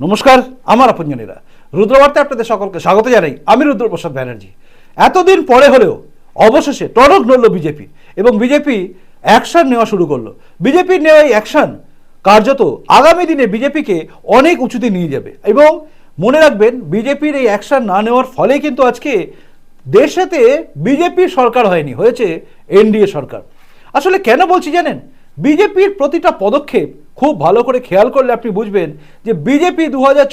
নমস্কার, আমার আপনজনেরা। রুদ্রবার্তে আপনাদের সকলকে স্বাগত জানাই। আমি রুদ্রপ্রসাদ ব্যানার্জি। এতদিন পরে হলেও অবশেষে টনক নড়ল বিজেপি এবং বিজেপি অ্যাকশন নেওয়া শুরু করল। বিজেপির নেওয়া এই অ্যাকশন কার্যত আগামী দিনে বিজেপিকে অনেক উঁচুতে নিয়ে যাবে এবং মনে রাখবেন, বিজেপির এই অ্যাকশন না নেওয়ার ফলে কিন্তু আজকে দেশেতে বিজেপির সরকার হয়নি, হয়েছে এনডিএ সরকার। আসলে কেন বলছি জানেন? বিজেপির প্রতিটা পদক্ষেপ খুব ভালো করে খেয়াল করলে আপনি বুঝবেন যে বিজেপি দু হাজার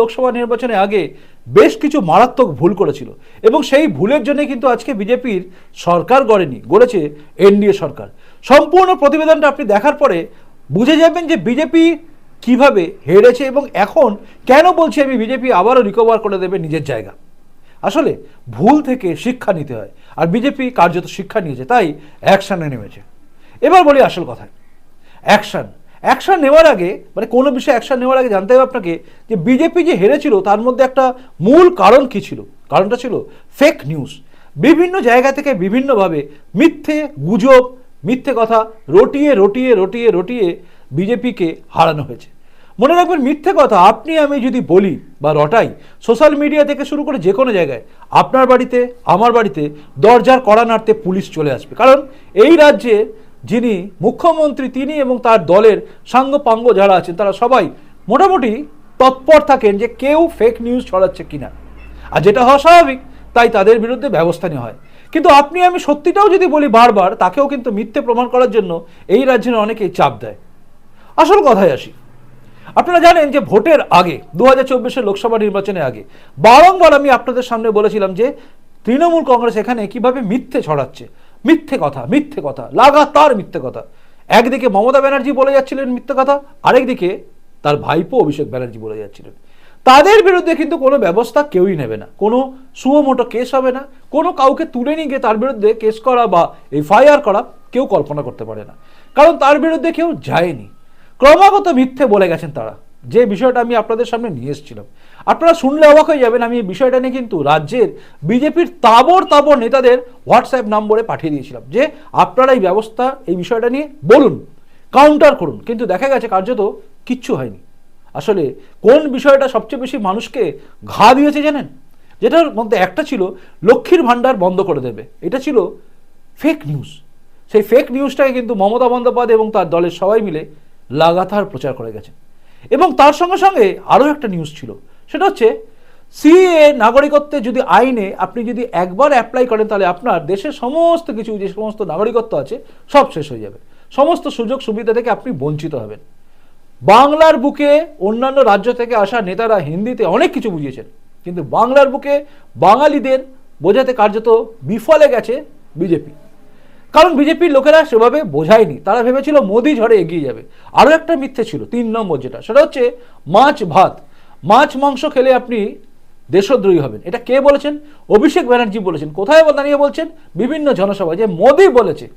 লোকসভা নির্বাচনে আগে বেশ কিছু মারাত্মক ভুল করেছিল। এবং সেই ভুলের জন্য কিন্তু আজকে বিজেপির সরকার গড়েনি, গড়েছে এনডিএ সরকার। সম্পূর্ণ প্রতিবেদনটা আপনি দেখার পরে বুঝে যাবেন যে বিজেপি কীভাবে হেরেছে এবং এখন কেন বলছি আমি বিজেপি আবারও রিকভার করে দেবে নিজের জায়গা। আসলে ভুল থেকে শিক্ষা নিতে হয়, আর বিজেপি কার্যত শিক্ষা নিয়েছে, তাই অ্যাকশানে নেমেছে। এবার বলি আসল কথা অ্যাকশন অ্যাকশন নেওয়ার আগে মানে কোনো বিষয়ে অ্যাকশন নেওয়ার আগে জানতে হবে আপনাকে যে বিজেপি যে হেরেছিল, তার মধ্যে একটা মূল কারণ কি ছিল? কারণটা ছিল ফেক নিউজ বিভিন্ন জায়গা থেকে বিভিন্নভাবে মিথ্যে গুজব, মিথ্যে কথা রটিয়ে রটিয়ে রটিয়ে রটিয়ে বিজেপিকে হারানো হয়েছে। মনে রাখবেন, মিথ্যে কথা আপনি, আমি যদি বলি বা রটাই সোশ্যাল মিডিয়া থেকে শুরু করে যে কোনো জায়গায়, আপনার বাড়িতে, আমার বাড়িতে দরজার কড়া নাড়তে পুলিশ চলে আসবে। কারণ এই রাজ্যে যিনি মুখ্যমন্ত্রী, তিনি এবং তার দলের সাঙ্গপাঙ্গ যারা আছেন, তারা সবাই মোটামুটি তৎপর থাকেন যে কেউ ফেক নিউজ ছড়াচ্ছে কিনা। আর যেটা হওয়া স্বাভাবিক তাই তাদের বিরুদ্ধে ব্যবস্থা নেওয়া হয়। কিন্তু আপনি, আমি সত্যিটাও যদি বলি বারবার, তাকেও কিন্তু মিথ্যে প্রমাণ করার জন্য এই রাজ্যের অনেকেই চাপ দেয়। আসল কথায় আসি। আপনারা জানেন যে ভোটের আগে দু হাজার লোকসভা নির্বাচনের আগে, বারংবার আমি আপনাদের সামনে বলেছিলাম যে তৃণমূল কংগ্রেস এখানে কীভাবে মিথ্যে ছড়াচ্ছে। মিথ্যে কথা মিথ্যে কথা, লাগাতার মিথ্যে কথা। একদিকে মমতা ব্যানার্জি বলে যাচ্ছিলেন মিথ্যে কথা, আরেকদিকে তার ভাইপো অভিষেক ব্যানার্জি বলে যাচ্ছিলেন। তাদের বিরুদ্ধে কিন্তু কোনো ব্যবস্থা কেউই নেবে না। কোনো সুমোটো কেস হবে না। কোনো কাউকে তুলে নিয়ে গিয়ে তার বিরুদ্ধে কেস করা বা এফআইআর করা কেউ কল্পনা করতে পারে না। কারণ তার বিরুদ্ধে কেউ যায়নি। ক্রমাগত মিথ্যে বলে গেছেন তারা। যে বিষয়টা আমি আপনাদের সামনে নিয়ে এসেছিলাম। আপনারা শুনলে অবাক হয়ে যাবেন, আমি এই বিষয়টা নিয়ে কিন্তু রাজ্যের বিজেপির তাবর তাবর নেতাদের হোয়াটসঅ্যাপ নম্বরে পাঠিয়ে দিয়েছিলাম যে আপনারা এই ব্যবস্থা, এই বিষয়টা নিয়ে বলুন কাউন্টার করুন। কিন্তু দেখা গেছে কার্যত কিচ্ছু হয়নি। আসলে কোন বিষয়টা সবচেয়ে বেশি মানুষকে ঘা দিয়েছে জানেন? যেটার মধ্যে একটা ছিল, লক্ষ্মীর ভাণ্ডার বন্ধ করে দেবে। এটা ছিল ফেক নিউজ সেই ফেক নিউজটাকে কিন্তু মমতা বন্দ্যোপাধ্যায় এবং তার দলের সবাই মিলে লাগাতার প্রচার করে গেছে। এবং তার সঙ্গে সঙ্গে আরও একটা নিউজ ছিল। সেটা হচ্ছে সিএ নাগরিকত্বে যদি আইনে আপনি যদি একবার অ্যাপ্লাই করেন, তাহলে আপনার দেশের সমস্ত কিছু, যে সমস্ত নাগরিকত্ব আছে, সব শেষ হয়ে যাবে। সমস্ত সুযোগ সুবিধা থেকে আপনি বঞ্চিত হবেন। বাংলার বুকে অন্যান্য রাজ্য থেকে আসা নেতারা হিন্দিতে অনেক কিছু বুঝিয়েছেন। কিন্তু বাংলার বুকে বাঙালিদের বোঝাতে কার্যত বিফলে গেছে বিজেপি কারণ বিজেপির লোকেরা সেভাবে বোঝায়নি। তারা ভেবেছিল মোদি ঝড়ে এগিয়ে যাবে। আরও একটা মিথ্যে ছিল, তিন নম্বর যেটা। সেটা হচ্ছে মাছ ভাত। মাছ, মাংস খেলে আপনি দেশদ্রোহী হবেন। এটা কে বলেছেন? অভিষেক ব্যানার্জি বলেছেন। কোথায় দাঁড়িয়ে বলছেন? বিভিন্ন জনসভায়। যে মোদি বলেছে,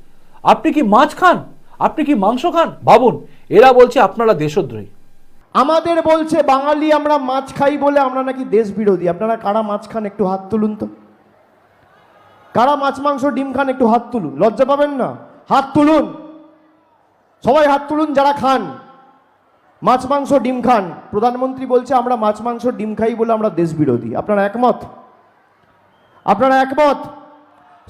আপনি কি মাছ খান? আপনি কি মাংস খান? ভাবুন, এরা বলছে, আপনারা দেশদ্রোহী। আমাদের বলছে, বাঙালি আমরা মাছ খাই বলে আমরা নাকি দেশ বিরোধী আপনারা কারা মাছ খান, একটু হাত তুলুন তো। কারা মাছ, মাংস, ডিম খান, একটু হাত তুলুন। লজ্জা পাবেন না? হাত তুলুন। সবাই হাত তুলুন, যারা খান। মাছ, মাংস, ডিম খান। প্রধানমন্ত্রী বলছে, আমরা মাছ, মাংস, ডিম খাই বলে আমরা দেশ বিরোধী আপনারা একমত? আপনারা একমত?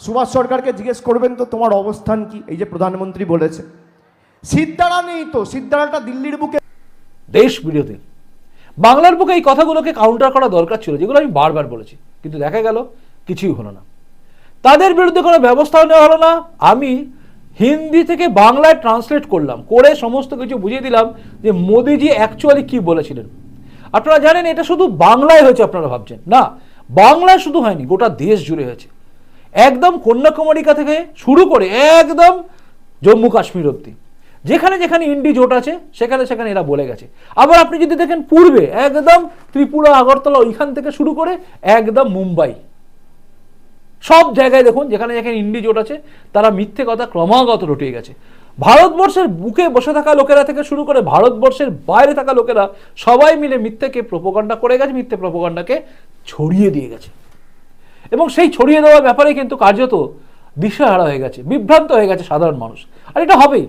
সুভাষ সরকারকে জিজ্ঞেস করবেন তো, তোমার অবস্থান কি? এই যে প্রধানমন্ত্রী বলেছে। সিদ্ধারা নেই তো, সিদ্ধারাটা দিল্লির বুকে দেশ বিরোধী বাংলার বুকে এই কথাগুলোকে কাউন্টার করা দরকার ছিল, যেগুলো আমি বারবার বলেছি। কিন্তু দেখা গেল, কিছুই হলো না। তাদের বিরুদ্ধে কোনো ব্যবস্থাও নেওয়া হলো না। আমি হিন্দি থেকে বাংলায় ট্রান্সলেট করলাম, করে সমস্ত কিছু বুঝিয়ে দিলাম যে মোদিজি অ্যাকচুয়ালি কি বলেছিলেন। আপনারা জানেন এটা শুধু বাংলায় হয়েছে আপনারা ভাবছেন, না, বাংলায় শুধু হয়নি, গোটা দেশ জুড়ে হয়েছে। একদম কন্যাকুমারিকা থেকে শুরু করে একদম জম্মু কাশ্মীর অব্দি যেখানে যেখানে ইন্ডি জোট আছে, সেখানে সেখানে এরা বলে গেছে। আবার আপনি যদি দেখেন পূর্বে, একদম ত্রিপুরা, আগরতলা, ওইখান থেকে শুরু করে একদম মুম্বাই। সব জায়গায় দেখুন, যেখানে যেখানে ইন্ডি জোট আছে, তারা মিথ্যে কথা ক্রমাগত রটিয়ে গেছে। ভারতবর্ষের বুকে বসে থাকা লোকেরা থেকে শুরু করে ভারতবর্ষের বাইরে থাকা লোকেরা সবাই মিলে মিথ্যেকে প্রোপোগান্ডা করে গেছে, মিথ্যে প্রোপোগান্ডাকে ছড়িয়ে দিয়ে গেছে। এবং সেই ছড়িয়ে দেওয়ার ব্যাপারে কিন্তু কার্যত দিশাহারা হয়ে গেছে, বিভ্রান্ত হয়ে গেছে সাধারণ মানুষ। আর এটা হবেই।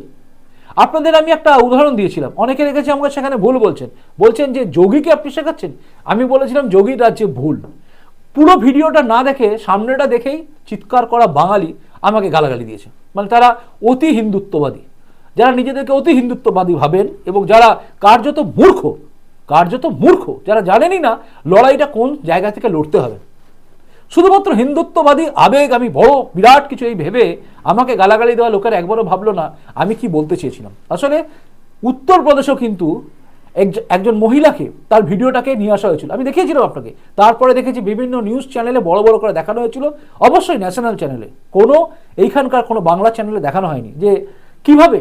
আপনাদের আমি একটা উদাহরণ দিয়েছিলাম। অনেকে রেখেছে আমাকে সেখানে ভুল বলছেন। বলছেন যে, যোগীকে আপনি শেখাচ্ছেন? আমি বলেছিলাম, যোগীর রাজ্যে ভুল। পুরো ভিডিওটা না দেখে, সামনেটা দেখেই চিৎকার করা বাঙালি আমাকে গালাগালি দিয়েছে। মানে তারা অতি হিন্দুত্ববাদী। যারা নিজেদেরকে অতি হিন্দুত্ববাদী ভাবেন এবং যারা কার্যত মূর্খ কার্যত মূর্খ, যারা জানেনই না লড়াইটা কোন জায়গা থেকে লড়তে হবে। শুধুমাত্র হিন্দুত্ববাদী আবেগ, আমি বড়, বিরাট কিছু এই ভেবে আমাকে গালাগালি দেওয়া লোকের একবারও ভাবলো না আমি কি বলতে চেয়েছিলাম। আসলে উত্তরপ্রদেশেও কিন্তু একজন মহিলাকে তার ভিডিওটাকে নিয়ে আসা হয়েছিল। আমি দেখিয়েছিলাম আপনাকে। তারপরে দেখেছি বিভিন্ন নিউজ চ্যানেলে বড় বড় করে দেখানো হয়েছিল। অবশ্যই ন্যাশনাল চ্যানেলে কোনো এইখানকার কোনো বাংলা চ্যানেলে দেখানো হয়নি। যে কীভাবে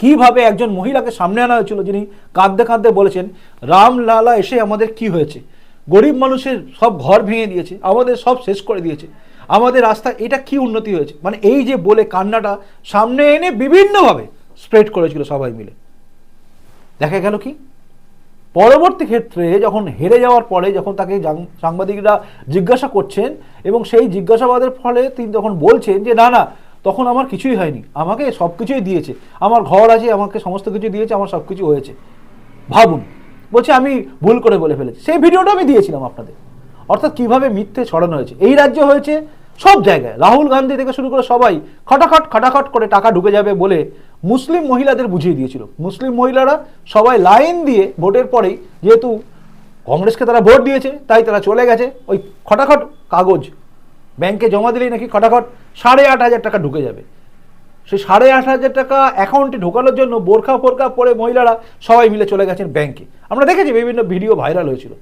কীভাবে একজন মহিলাকে সামনে আনা হয়েছিল, যিনি কাঁদতে কাঁদতে বলেছেন রামলালা এসে আমাদের কি হয়েছে? গরিব মানুষের সব ঘর ভেঙে দিয়েছে, আমাদের সব শেষ করে দিয়েছে, আমাদের রাস্তা, এটা কি উন্নতি হয়েছে? মানে এই যে বলে কান্নাটা সামনে এনে বিভিন্নভাবে স্প্রেড করেছিল সবাই মিলে। দেখা গেল কি? পরবর্তী ক্ষেত্রে যখন হেরে যাওয়ার পরে যখন তাকে সাংবাদিকরা জিজ্ঞাসা করছেন এবং সেই জিজ্ঞাসাবাদের ফলে তিনি তখন বলছেন যে, না না, তখন আমার কিছুই হয়নি। আমাকে সব কিছুই দিয়েছে। আমার ঘর আছে, আমাকে সমস্ত কিছু দিয়েছে, আমার সব কিছু হয়েছে। ভাবুন। বলছে, আমি ভুল করে বলে ফেলেছি। সেই ভিডিওটা আমি দিয়েছিলাম আপনাদের। অর্থাৎ কীভাবে মিথ্যে ছড়ানো হয়েছে। এই রাজ্যে হয়েছে সব জায়গায়। রাহুল গান্ধী থেকে শুরু করে সবাই খটাখট খটাখট করে টাকা ঢুকে যাবে বলে মুসলিম মহিলাদের বুঝিয়ে দিয়েছিল। মুসলিম মহিলারা সবাই লাইন দিয়ে ভোটের পরেই যেহেতু কংগ্রেসকে তারা ভোট দিয়েছে, তাই তারা চলে গেছে, ওই খটাখট কাগজ ব্যাংকে জমা দিলেই নাকি খটাখট সাড়ে আট হাজার টাকা ঢুকে যাবে। সেই সাড়ে আট হাজার টাকা অ্যাকাউন্টে ঢোকানোর জন্য বোরখা ফোরখা পরে মহিলারা সবাই মিলে চলে গেছেন ব্যাংকে। আমরা দেখেছি বিভিন্ন ভিডিও ভাইরাল হয়েছিল।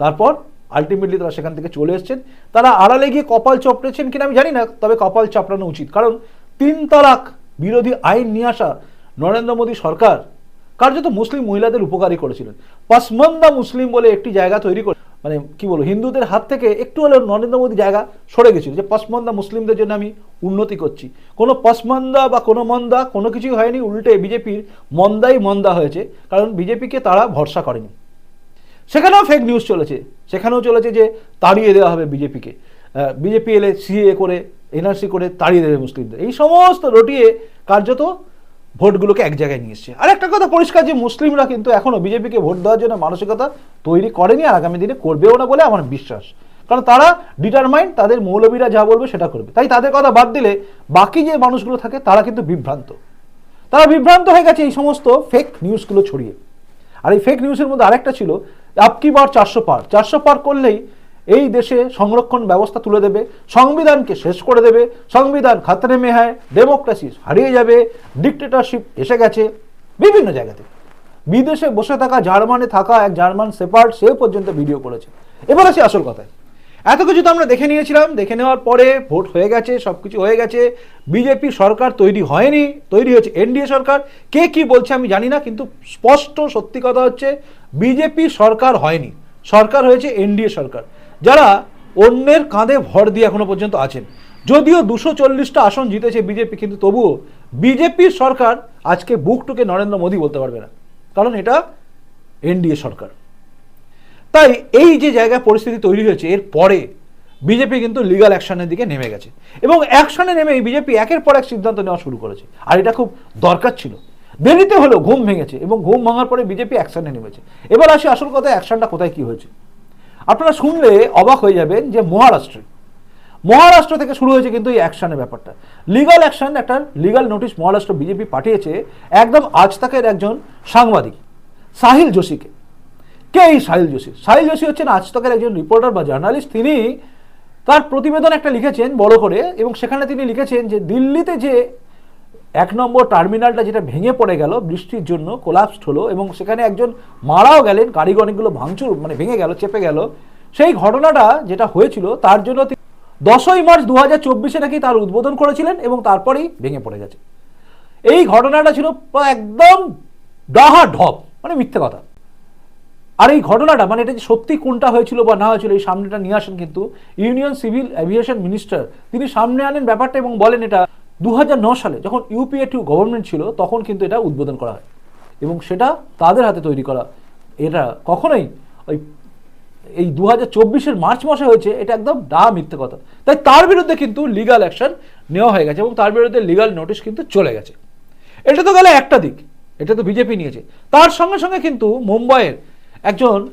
তারপর আলটিমেটলি তারা সেখান থেকে চলে এসেছেন। তারা আড়ালে গিয়ে কপাল চপড়েছেন কিনা আমি জানি না, তবে কপাল চাপড়ানো উচিত। কারণ তিন তালাক বিরোধী আইন নিয়ে আসা নরেন্দ্র মোদী সরকার কার্যত মুসলিম মহিলাদের উপকারী করেছিলেন। পাসমান্দা মুসলিম বলে একটি জায়গা তৈরি করে মানে কি বলব, হিন্দুদের হাত থেকে একটু হলেও নরেন্দ্র মোদী জায়গা সরে গেছিল যে পসমান্দা মুসলিমদের জন্য আমি উন্নতি করছি। কোনো পসমান্দা বা কোনো মন্দা কোনো কিছুই হয়নি, উল্টে বিজেপির মন্দাই মন্দা হয়েছে। কারণ বিজেপিকে তারা ভরসা করেনি। সেখানেও ফেক নিউজ চলেছে। সেখানেও চলেছে যে তাড়িয়ে দেওয়া হবে বিজেপিকে। বিজেপি এলে সিএ করে এনআরসি করে তাড়িয়ে দেবে মুসলিমদের। এই সমস্ত রটিয়ে কার্যত ভোটগুলোকে এক জায়গায় নিয়ে এসছে। আর একটা কথা পরিষ্কার যে মুসলিমরা কিন্তু এখনও বিজেপিকে ভোট দেওয়ার জন্য মানসিকতা তৈরি করেনি আর আগামী দিনে করবেও না বলে আমার বিশ্বাস। কারণ তারা ডিটারমাইন্ড তাদের মৌলবীরা যা বলবে সেটা করবে। তাই তাদের কথা বাদ দিলে বাকি যে মানুষগুলো থাকে তারা কিন্তু বিভ্রান্ত। তারা বিভ্রান্ত হয়ে গেছে এই সমস্ত ফেক নিউজগুলো ছড়িয়ে। আর এই ফেক নিউজের মধ্যে আরেকটা ছিল আপকি বার চারশো পার? চারশো পার করলেই এই দেশে সংরক্ষণ ব্যবস্থা তুলে দেবে, সংবিধানকে শেষ করে দেবে, সংবিধান খাতরে মে হ্যায় ডেমোক্রেসি হারিয়ে যাবে ডিকটেটারশিপ এসে গেছে বিভিন্ন জায়গাতে। বিদেশে বসে থাকা জার্মানে থাকা এক জার্মান সেপার্ট সে পর্যন্ত ভিডিও করেছে। এবার আসি আসল কথায়। এত কিছু তো আমরা দেখে নিয়েছিলাম। দেখে নেওয়ার পরে ভোট হয়ে গেছে সব কিছু হয়ে গেছে। বিজেপি সরকার তৈরি হয়নি, তৈরি হয়েছে এনডিএ সরকার। কে কি বলছে আমি জানি না, কিন্তু স্পষ্ট সত্যি কথা হচ্ছে, বিজেপি সরকার হয়নি। সরকার হয়েছে এনডিএ সরকার। যারা অন্যের কাঁধে ভর দিয়ে এখনও পর্যন্ত আছেন। যদিও দুশো চল্লিশটা আসন জিতেছে বিজেপি, কিন্তু তবুও বিজেপির সরকার আজকে বুক টুকে নরেন্দ্র মোদী বলতে পারবে না। কারণ এটা এনডিএ সরকার। তাই এই যে জায়গায় পরিস্থিতি তৈরি হয়েছে, এর পরে বিজেপি কিন্তু লিগাল অ্যাকশনের দিকে নেমে গেছে। এবং অ্যাকশনে নেমে বিজেপি একের পর এক সিদ্ধান্ত নেওয়া শুরু করেছে। আর এটা খুব দরকার ছিল। দেরিতে হলেও ঘুম ভেঙেছে এবং ঘুম ভাঙার পরে বিজেপি অ্যাকশনে নেমেছে। এবার আসি আসল কথা অ্যাকশনটা কোথায় কি হয়েছে? আপনারা শুনলে অবাক হয়ে যাবেন যে মহারাষ্ট্রে, মহারাষ্ট্র থেকে শুরু হয়েছে কিন্তু এই অ্যাকশনের ব্যাপারটা। লিগাল অ্যাকশন একটা লিগাল নোটিশ মহারাষ্ট্র বিজেপি পাঠিয়েছে, একদম আজ তাকের একজন সাংবাদিক, সাহিল যোশীকে। কে এই সাহিল যোশী? সাহিল যোশী হচ্ছেন আজ তকের একজন রিপোর্টার বা জার্নালিস্ট তিনি তার প্রতিবেদন একটা লিখেছেন বড় করে এবং সেখানে তিনি লিখেছেন যে, দিল্লিতে যে এক নম্বর টার্মিনালটা যেটা ভেঙে পড়ে গেল, বৃষ্টির জন্য কোলাপসড হলো এবং সেখানে একজন মারাও গেলেন গাড়ি অনেকগুলো ভাঙচুর মানে ভেঙে গেল, চেপে গেল। সেই ঘটনাটা যেটা হয়েছিল, তার জন্য দশই মার্চ দু হাজার চব্বিশে নাকি তার উদ্বোধন করেছিলেন এবং তারপরেই ভেঙে পড়ে গেছে। এই ঘটনাটা ছিল একদম ডাহা ঢপ মানে মিথ্যে কথা। আর এই ঘটনাটা মানে এটা যে সত্যি কোনটা হয়েছিল বা না হয়েছিল, এই সামনেটা নিয়ে আসেন কিন্তু ইউনিয়ন সিভিল অ্যাভিয়েশন মিনিস্টার। তিনি সামনে আনেন ব্যাপারটা এবং বলেন এটা দু সালে যখন ইউপিএ টু গভর্নমেন্ট ছিল, তখন কিন্তু এটা উদ্বোধন করা হয় এবং সেটা তাদের হাতে তৈরি করা। এটা কখনোই ওই এই দু হাজার মার্চ মাসে হয়েছে, এটা একদম ডা মিথ্যে কথা। তাই তার বিরুদ্ধে কিন্তু লিগাল অ্যাকশন নেওয়া হয়ে গেছে এবং তার বিরুদ্ধে লিগাল নোটিশ কিন্তু চলে গেছে। এটা তো গেলে একটা দিক, এটা তো বিজেপি নিয়েছে। তার সঙ্গে সঙ্গে কিন্তু মুম্বাইয়ের একজন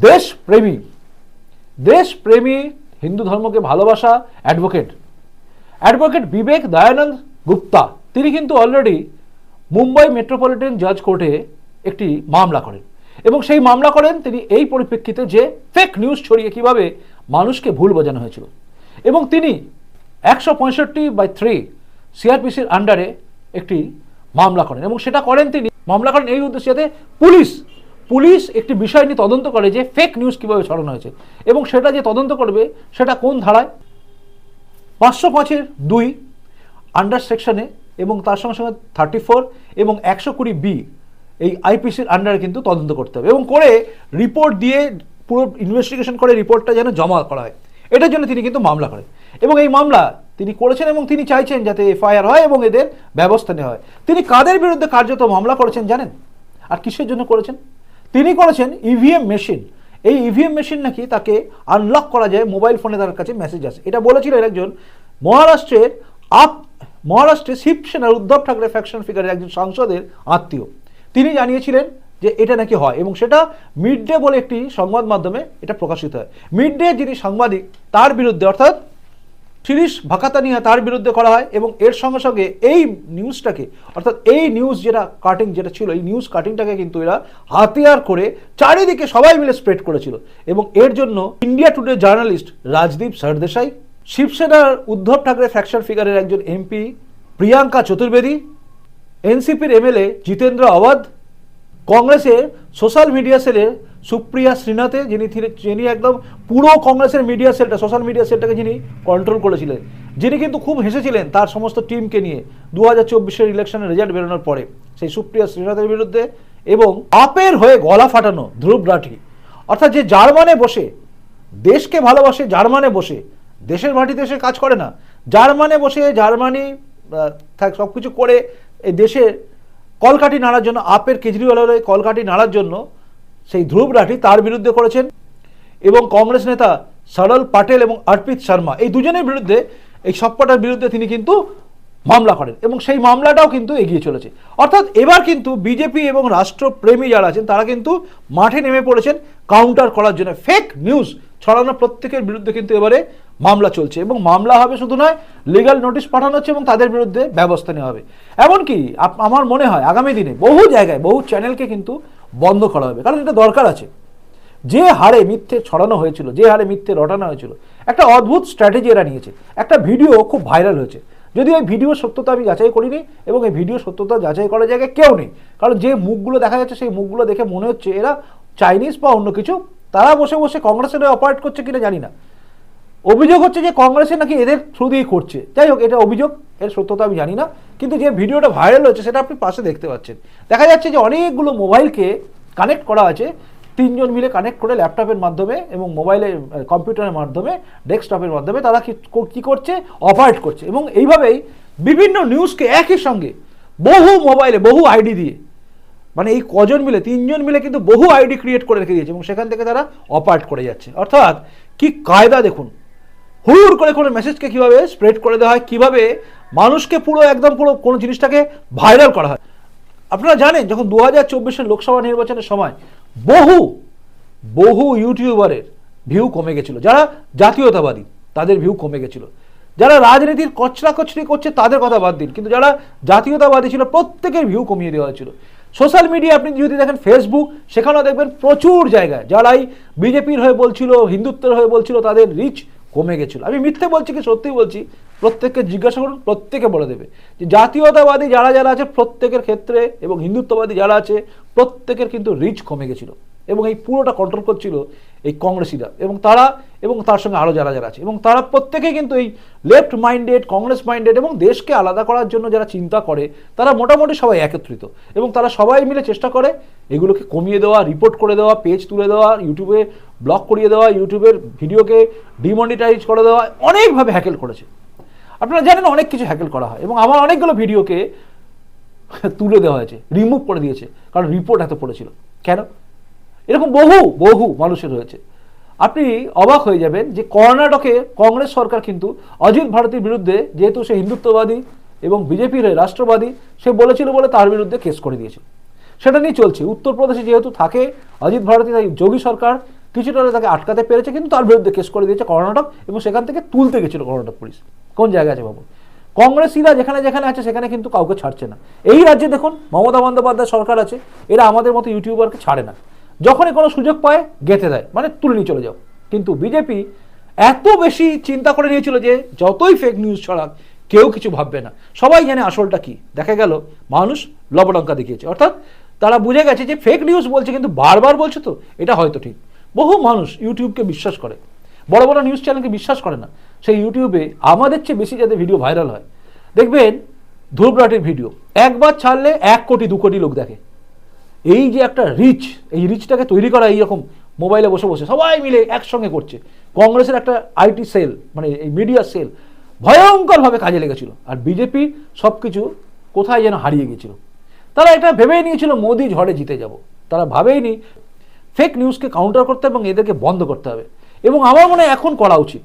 দেশপ্রেমী দেশপ্রেমী হিন্দু ধর্মকে ভালোবাসা অ্যাডভোকেট। অ্যাডভোকেট বিবেক দয়ানন্দ গুপ্তা, তিনি কিন্তু অলরেডি মুম্বাই মেট্রোপলিটন জাজ কোর্টে একটি মামলা করেন। এবং সেই মামলা করেন তিনি এই পরিপ্রেক্ষিতে যে ফেক নিউজ ছড়িয়ে কীভাবে মানুষকে ভুল বোঝানো হয়েছিল। এবং তিনি একশো পঁয়ষট্টি বাই থ্রি সিআরপিসির আন্ডারে একটি মামলা করেন। এবং সেটা করেন তিনি, মামলা করেন এই উদ্দেশ্যে পুলিশ পুলিশ একটি বিষয় নিয়ে তদন্ত করে যে ফেক নিউজ কীভাবে ছড়ানো হয়েছে এবং সেটা যে তদন্ত করবে, সেটা কোন ধারায়? পাঁচশো পাঁচের দুই আন্ডার সেকশনে এবং তার সঙ্গে সঙ্গে থার্টি ফোর এবং একশো কুড়ি বি এই আইপিসির আন্ডারে কিন্তু তদন্ত করতে হবে এবং করে রিপোর্ট দিয়ে পুরো ইনভেস্টিগেশন করে রিপোর্টটা যেন জমা করা হয়। এটার জন্য তিনি কিন্তু মামলা করেন এবং এই মামলা তিনি করেছেন এবং তিনি চাইছেন যাতে এফআইআর হয় এবং এদের ব্যবস্থা নেওয়া হয়। তিনি কাদের বিরুদ্ধে কার্যত মামলা করেছেন জানেন? আর কিসের জন্য করেছেন? তিনি করেছেন ইভিএম মেশিন এই ইভিএম মেশিন নাকি তাকে আনলক করা যায় মোবাইল ফোনে তার কাছে মেসেজ আসে। এটা বলেছিলেন একজন মহারাষ্ট্রের আপ মহারাষ্ট্রে শিবসেনার উদ্ধব ঠাকরে ফ্যাকশন ফিগারের একজন সাংসদের আত্মীয়। তিনি জানিয়েছিলেন যে এটা নাকি হয় এবং সেটা মিড ডে বলে একটি সংবাদ মাধ্যমে এটা প্রকাশিত হয়। মিড ডে যিনি সাংবাদিক, তার বিরুদ্ধে অর্থাৎ শিরিশ ভাকাতানিয়া তার বিরুদ্ধে করা হয় এবং এর সঙ্গে সঙ্গে এই নিউজটাকে, অর্থাৎ এই নিউজ যেটা কাটিং যেটা ছিল, এই নিউজ কাটিংটাকে কিন্তু এরা হাতিয়ার করে চারিদিকে সবাই মিলে স্প্রেড করেছিল। এবং এর জন্য India Today journalist Rajdeep Sardesai, শিবসেনার উদ্ধব ঠাকরে ফ্যাকশন ফিগারের একজন এমপি প্রিয়াঙ্কা চতুর্বেদী, এনসিপির এমএলএ জিতেন্দ্র আওয়াধ কংগ্রেসের সোশ্যাল মিডিয়া সেলের সুপ্রিয়া শ্রীনাথে, যিনি যিনি একদম পুরো কংগ্রেসের মিডিয়া সেলটা সোশ্যাল মিডিয়া সেলটাকে যিনি কন্ট্রোল করেছিলেন, যিনি কিন্তু খুব হেসেছিলেন তার সমস্ত টিমকে নিয়ে দু হাজার চব্বিশের ইলেকশনের রেজাল্ট বেরোনোর পরে, সেই সুপ্রিয়া শ্রীনাথের বিরুদ্ধে এবং আপের হয়ে গলা ফাটানো ধ্রুব রাঠি। অর্থাৎ যে জার্মানে বসে, দেশকে ভালোবাসে জার্মানে বসে, দেশের মাটিতে এসে কাজ করে না। জার্মানে বসে জার্মানি সব কিছু করে এই দেশের কলকাঠি নাড়ার জন্য, আপের কেজরিওয়ালের কলকাঠি নাড়ার জন্য সেই ধ্রুব রাঠি তার বিরুদ্ধে করেছেন। এবং কংগ্রেস নেতা সরল পাটেল এবং অর্পিত শর্মা, এই দুজনের বিরুদ্ধে, এই সবকটার বিরুদ্ধে তিনি কিন্তু মামলা করেন এবং সেই মামলাটাও কিন্তু এগিয়ে চলেছে। অর্থাৎ এবার কিন্তু বিজেপি এবং রাষ্ট্রপ্রেমী যারা আছেন, তারা কিন্তু মাঠে নেমে পড়েছেন কাউন্টার করার জন্য। ফেক নিউজ ছড়ানো প্রত্যেকের বিরুদ্ধে কিন্তু এবারে মামলা চলছে এবং মামলা হবে শুধু নয় লিগাল নোটিশ পাঠানো হচ্ছে এবং তাদের বিরুদ্ধে ব্যবস্থা নেওয়া হবে। এমনকি আমার মনে হয় আগামী দিনে বহু জায়গায়, বহু চ্যানেলকে কিন্তু বন্ধ করা হবে। কারণ এটা দরকার আছে। যে হারে মিথ্যে ছড়ানো হয়েছিল, যে হারে মিথ্যে রটানো হয়েছিল, একটা অদ্ভুত স্ট্র্যাটেজি এরা নিয়েছে। একটা ভিডিও খুব ভাইরাল হয়েছে। যদি ওই ভিডিও সত্যতা আমি যাচাই করিনি এবং এই ভিডিও সত্যতা যাচাই করার জায়গায় কেউ নেই। কারণ যে মুখগুলো দেখা যাচ্ছে, সেই মুখগুলো দেখে মনে হচ্ছে এরা চাইনিজ বা অন্য কিছু। তারা বসে বসে কংগ্রেসের অপারেট করছে কিনা জানি না। অভিযোগ হচ্ছে যে কংগ্রেসে নাকি এদের থ্রু দিয়ে করছে। যাই হোক, এটা অভিযোগ, এর সত্যতা আমি জানি না, কিন্তু যে ভিডিওটা ভাইরাল হচ্ছে সেটা আপনি পাশে দেখতে পাচ্ছেন। দেখা যাচ্ছে যে অনেকগুলো মোবাইলকে কানেক্ট করা আছে, তিনজন মিলে কানেক্ট করে ল্যাপটপের মাধ্যমে এবং মোবাইলে কম্পিউটারের মাধ্যমে, ডেস্কটপের মাধ্যমে তারা কি, কী করছে? অপারেট করছে। এবং এইভাবেই বিভিন্ন নিউজকে একই সঙ্গে বহু মোবাইলে বহু আইডি দিয়ে মানে এই কজন মিলে, তিনজন মিলে কিন্তু বহু আইডি ক্রিয়েট করে রেখে দিয়েছে এবং সেখান থেকে তারা অপারেট করে যাচ্ছে। অর্থাৎ কি কায়দা দেখুন হুড় করে কোনো মেসেজকে কীভাবে স্প্রেড করে দেওয়া হয়, কীভাবে মানুষকে পুরো একদম পুরো কোনো জিনিসটাকে ভাইরাল করা হয়। আপনারা জানেন, যখন দু হাজার চব্বিশের লোকসভা নির্বাচনের সময় বহু বহু ইউটিউবারের ভিউ কমে গেছিল। যারা জাতীয়তাবাদী, তাদের ভিউ কমে গেছিল। যারা রাজনীতির কচরা কচরি করছে, তাদের কথা বাদ দিন। কিন্তু যারা জাতীয়তাবাদী ছিল, প্রত্যেকের ভিউ কমিয়ে দেওয়া হয়েছিল। সোশ্যাল মিডিয়া আপনি যদি দেখেন ফেসবুক সেখানেও দেখবেন প্রচুর জায়গায় যারাই বিজেপির হয়ে বলছিল, হিন্দুত্বের হয়ে বলছিল, তাদের রিচ কমে গেছিল। আমি মিথ্যে বলছি কি সত্যি বলছি? প্রত্যেককে জিজ্ঞাসা করুন, প্রত্যেকে বলে দেবে যে জাতীয়তাবাদী যারা যারা আছে প্রত্যেকের ক্ষেত্রে এবং হিন্দুত্ববাদী যারা আছে, প্রত্যেকের কিন্তু রিচ কমে গেছিল এবং এই পুরোটা কন্ট্রোল করছিল এই কংগ্রেসিরা এবং তারা এবং তার সঙ্গে আরও যারা যারা আছে। এবং তারা প্রত্যেকেই কিন্তু এই লেফট মাইন্ডেড কংগ্রেস মাইন্ডেড এবং দেশকে আলাদা করার জন্য যারা চিন্তা করে, তারা মোটামুটি সবাই একত্রিত এবং তারা সবাই মিলে চেষ্টা করে এগুলোকে কমিয়ে দেওয়া রিপোর্ট করে দেওয়া পেজ তুলে দেওয়া ইউটিউবে ব্লক করিয়ে দেওয়া, ইউটিউবের ভিডিওকে ডিমনিটাইজ করে দেওয়া, অনেকভাবে হ্যাকেল করেছে। আপনারা জানেন অনেক কিছু হ্যাকেল করা হয় এবং আমার অনেকগুলো ভিডিওকে তুলে দেওয়া হয়েছে রিমুভ করে দিয়েছে, কারণ রিপোর্ট এত পড়েছিল। কেন? এরকম বহু বহু মানুষের হয়েছে আপনি অবাক হয়ে যাবেন যে কর্ণাটকে কংগ্রেস সরকার কিন্তু অজিত ভারতীর বিরুদ্ধে, যেহেতু সে হিন্দুত্ববাদী এবং বিজেপির রাষ্ট্রবাদী, সে বলেছিল বলে তার বিরুদ্ধে কেস করে দিয়েছে। সেটা নিয়ে চলছে। উত্তরপ্রদেশে যেহেতু থাকে অজিত ভারতী যোগী সরকার কিছুটা হলে তাকে আটকাতে পেরেছে, কিন্তু তার বিরুদ্ধে কেস করে দিয়েছে কর্ণাটক এবং সেখান থেকে তুলতে গেছিল কর্ণাটক পুলিশ। কোন জায়গায় আছে বাবু? কংগ্রেসিরা যেখানে যেখানে আছে সেখানে কিন্তু কাউকে ছাড়ছে না। এই রাজ্যে দেখুন, মমতা বন্দ্যোপাধ্যায় সরকার আছে, এরা আমাদের মতো ইউটিউবারকে ছাড়ে না। যখনই কোনো সুযোগ পায়, গেঁথে দেয় মানে তুলে নিয়ে চলে যাও। কিন্তু বিজেপি এত বেশি চিন্তা করে নিয়েছিল যে, যতই ফেক নিউজ ছড়াক, কেউ কিছু ভাববে না। সবাই জানে আসলটা কি। দেখা গেল, মানুষ লবডঙ্কা দেখিয়েছে। অর্থাৎ তারা বুঝে গেছে যে ফেক নিউজ বলছে, কিন্তু বারবার বলছে তো, এটা হয়তো ঠিক। বহু মানুষ ইউটিউবকে বিশ্বাস করে। বড় বড় নিউজ চ্যানেলকে বিশ্বাস করে না। সেই ইউটিউবে আমাদের চেয়ে বেশি যাদের ভিডিও ভাইরাল হয়। দেখবেন ধ্রুবরাটের ভিডিও একবার ছাড়লে এক কোটি, দু কোটি লোক দেখে। এই যে একটা রিচ এই রিচটাকে তৈরি করা এইরকম মোবাইলে বসে বসে সবাই মিলে একসঙ্গে করছে। কংগ্রেসের একটা আইটি সেল মানে এই মিডিয়া সেল ভয়ঙ্করভাবে কাজে লেগেছিল। আর বিজেপি সব কিছু কোথায় যেন হারিয়ে গিয়েছিল তারা এটা ভেবেই নিয়েছিল, মোদি ঝড়ে জিতে যাব। তারা ভাবেইনি ফেক নিউজকে কাউন্টার করতে এবং এদেরকে বন্ধ করতে হবে। এবং আমার মনে হয় এখন করা উচিত।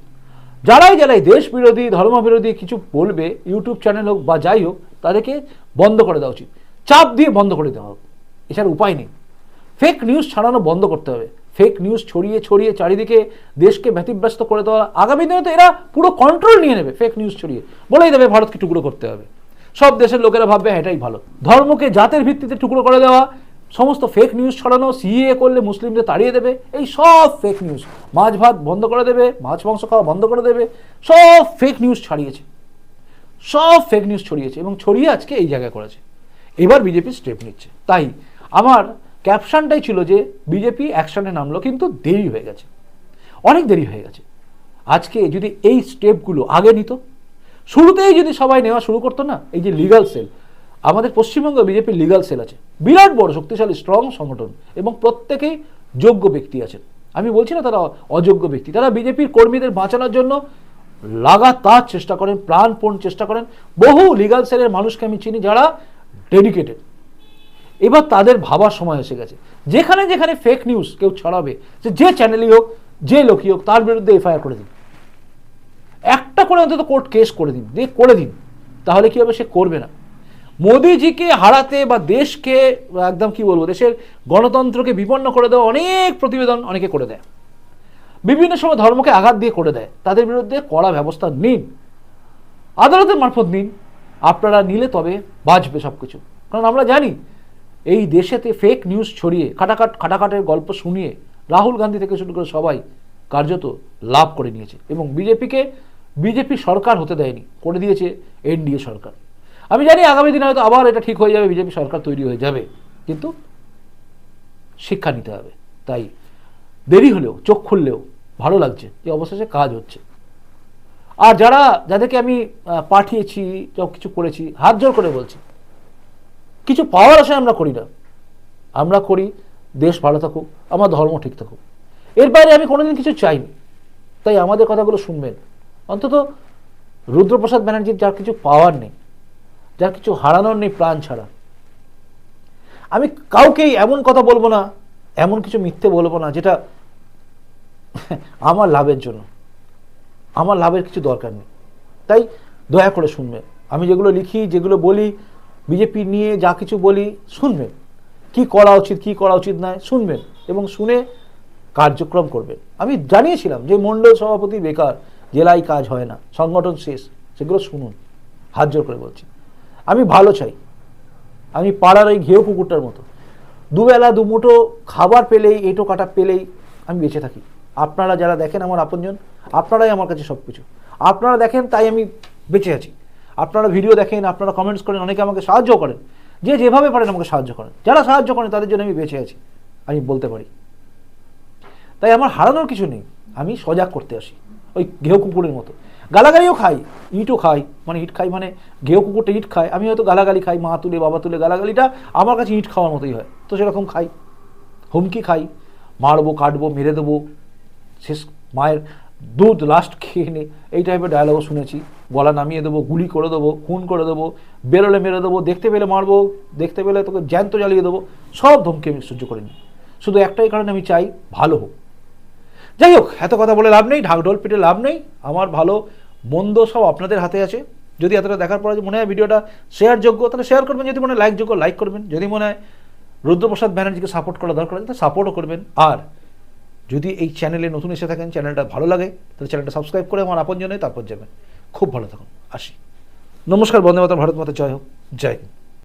যারাই যারাই দেশ বিরোধী ধর্মবিরোধী কিছু বলবে ইউটিউব চ্যানেল হোক বা যাই হোক তাদেরকে বন্ধ করে দেওয়া উচিত। চাপ দিয়ে বন্ধ করে দেওয়া হোক। এছাড়া উপায় নেই। ফেক নিউজ ছড়ানো বন্ধ করতে হবে। ফেক নিউজ ছড়িয়ে ছড়িয়ে চারিদিকে দেশকে ব্যতিব্যস্ত করে দেওয়া। আগামী দিনে তো এরা পুরো কন্ট্রোল নিয়ে নেবে ফেক নিউজ ছড়িয়ে। বলেই দেবে ভারতকে টুকরো করতে হবে। সব দেশের লোকেরা ভাববে হ্যাঁ, এটাই ভালো। ধর্মকে জাতের ভিত্তিতে টুকরো করে দেওয়া সমস্ত ফেক নিউজ ছড়ানো সিএ করলে মুসলিমদের তাড়িয়ে দেবে, এই সব ফেক নিউজ মাছ ভাত বন্ধ করে দেবে, মাছ মাংস খাওয়া বন্ধ করে দেবে, সব ফেক নিউজ ছাড়িয়েছে। সব ফেক নিউজ ছড়িয়েছে এবং ছড়িয়ে আজকে এই জায়গায় করেছে। এবার বিজেপি স্টেপ নিচ্ছে। তাই আমার ক্যাপশনটাই ছিল যে বিজেপি অ্যাকশনে নামলো কিন্তু দেরি হয়ে গেছে। অনেক দেরি হয়ে গেছে। আজকে যদি এই স্টেপগুলো আগে নিত, শুরুতেই যদি সবাই নেওয়া শুরু করতো না, এই যে লিগাল সেল আমাদের পশ্চিমবঙ্গ বিজেপির লিগাল সেল আছে। বিরাট বড় শক্তিশালী স্ট্রং সংগঠন এবং প্রত্যেকেই যোগ্য ব্যক্তি আছেন। আমি বলছি না তারা অযোগ্য ব্যক্তি, তারা বিজেপির কর্মীদের বাঁচানোর জন্য লাগাতার চেষ্টা করেন, প্রাণপণ চেষ্টা করেন। বহু লিগাল সেলের মানুষকে আমি চিনি যারা ডেডিকেটেড এবার তাদের ভাবার সময় এসে গেছে। যেখানে যেখানে ফেক নিউজ কেউ ছড়াবে, সে যে চ্যানেলই হোক, যে লোকই হোক, তার বিরুদ্ধে এফআইআর করে দিন। একটা করে অন্তত কোর্ট কেস করে দিন, দিয়ে করে দিন। তাহলে কি হবে? সে করবে না। মোদিজিকে হারাতে বা দেশকে, একদম কি বলব, দেশের গণতন্ত্রকে বিপন্ন করে দেওয়া অনেক প্রতিবেদন অনেকে করে দেয়। বিভিন্ন সময় ধর্মকে আঘাত দিয়ে করে দেয়। তাদের বিরুদ্ধে কড়া ব্যবস্থা নিন। আদালতের মারফত নিন। আপনারা নিলে তবে বাঁচবে সব কিছু কারণ আমরা জানি, এই দেশেতে ফেক নিউজ ছড়িয়ে খাটাকাট খাটাকাটের গল্প শুনিয়ে রাহুল গান্ধী থেকে শুরু করে সবাই কার্যত লাভ করে নিয়েছে। এবং বিজেপিকে, বিজেপি সরকার হতে দেয়নি, করে দিয়েছে এনডিএ সরকার। আমি জানি আগামী দিনে হয়তো আবার এটা ঠিক হয়ে যাবে, বিজেপি সরকার তৈরি হয়ে যাবে, কিন্তু শিক্ষা নিতে হবে। তাই দেরি হলেও, চোখ খুললেও ভালো লাগছে যে অবশেষে কাজ হচ্ছে। আর যারা, যাদেরকে আমি পাঠিয়েছি সব কিছু করেছি, হাত জোর করে বলছি, কিছু পাওয়ার আশায় আমরা করি না। আমরা করি, দেশ ভালো থাকুক, আমার ধর্ম ঠিক থাকুক। এর বাইরে আমি কোনোদিন কিছু চাইনি। তাই আমাদের কথাগুলো শুনবেন। অন্তত রুদ্রপ্রসাদ ব্যানার্জির যার কিছু পাওয়ার নেই যার কিছু হারানোর নেই প্রাণ ছাড়া। আমি কাউকেই এমন কথা বলব না, এমন কিছু মিথ্যে বলব না, যেটা আমার লাভের জন্য। আমার লাভের কিছু দরকার নেই। তাই দয়া করে শুনবে আমি যেগুলো লিখি, যেগুলো বলি, বিজেপি নিয়ে যা কিছু বলি, শুনবেন। কি করা উচিত, কি করা উচিত নয়, শুনবেন এবং শুনে কার্যক্রম করবেন। আমি জানিয়েছিলাম যে মণ্ডল সভাপতি বেকার, জেলায় কাজ হয় না, সংগঠন শেষ, সেগুলো শুনুন। হাত জোর করে বলছি। আমি ভালো চাই। আমি পাড়ার ওই ঘেউ কুকুরটার মতো। দুবেলা দুমুঠো খাবার পেলেই, এঁটো কাটা পেলেই আমি বেঁচে থাকি। আপনারা যারা দেখেন আমার আপনজন, আপনারাই আমার কাছে সব কিছু আপনারা দেখেন, তাই আমি বেঁচে আছি। আপনারা ভিডিও দেখেন, আপনারা কমেন্টস করেন, অনেকে আমাকে সাহায্য করেন। যে যেভাবে পারেন আমাকে সাহায্য করেন। যারা সাহায্য করেন, তাদের জন্য আমি বেঁচে আছি। আমি বলতে পারি। তাই আমার হারানোর কিছু নেই। আমি সজাগ করতে আসি। ওই ঘেউ কুকুরের মতো। গালাগালিও খাই, ইটও খাই মানে ইট খাই মানে ঘেউ কুকুরটা ইট খায়। আমি হয়তো গালাগালি খাই, মা তুলে, বাবা তুলে, গালাগালিটা আমার কাছে ইট খাওয়ার মতোই হয়। তো সেরকম খাই, হুমকি খাই, মারবো, কাটবো, মেরে দেবো, শেষ মায়ের দুধ লাস্ট খেয়ে নে। এই টাইপের ডায়লগও শুনেছি। গলা নামিয়ে দেবো, গুলি করে দেবো, খুন করে দেবো, বেরোলে মেরে দেবো, দেখতে পেলে মারবো, দেখতে পেলে তোকে জ্যান্ত জ্বালিয়ে দেবো, সব ধমকি আমি সহ্য করে নিই শুধু একটাই কারণে আমি চাই, ভালো হোক। যাই হোক, এত কথা বলে লাভ নেই ঢাকঢোল পিটে লাভ নেই, আমার ভালো মন্দ সব আপনাদের হাতে আছে। যদি এতটা দেখার পরে মনে হয় ভিডিওটা শেয়ার যোগ্য, তাহলে শেয়ার করবেন, যদি মনে হয় লাইক যোগ্য লাইক করবেন। যদি মনে হয় রুদ্রপ্রসাদ ব্যানার্জিকে সাপোর্ট করা দরকার আছে, তাহলে সাপোর্টও করবেন। আর যদি এই চ্যানেলে নতুন এসে থাকেন চ্যানেলটা ভালো লাগে, তাহলে চ্যানেলটা সাবস্ক্রাইব করে আমার আপন জনে তারপর যাবেন। খুব ভালো থাকুন, আসি। নমস্কার, বন্দে মাতা ভারত মাতা, জয় হোক, জয় হিন্দ।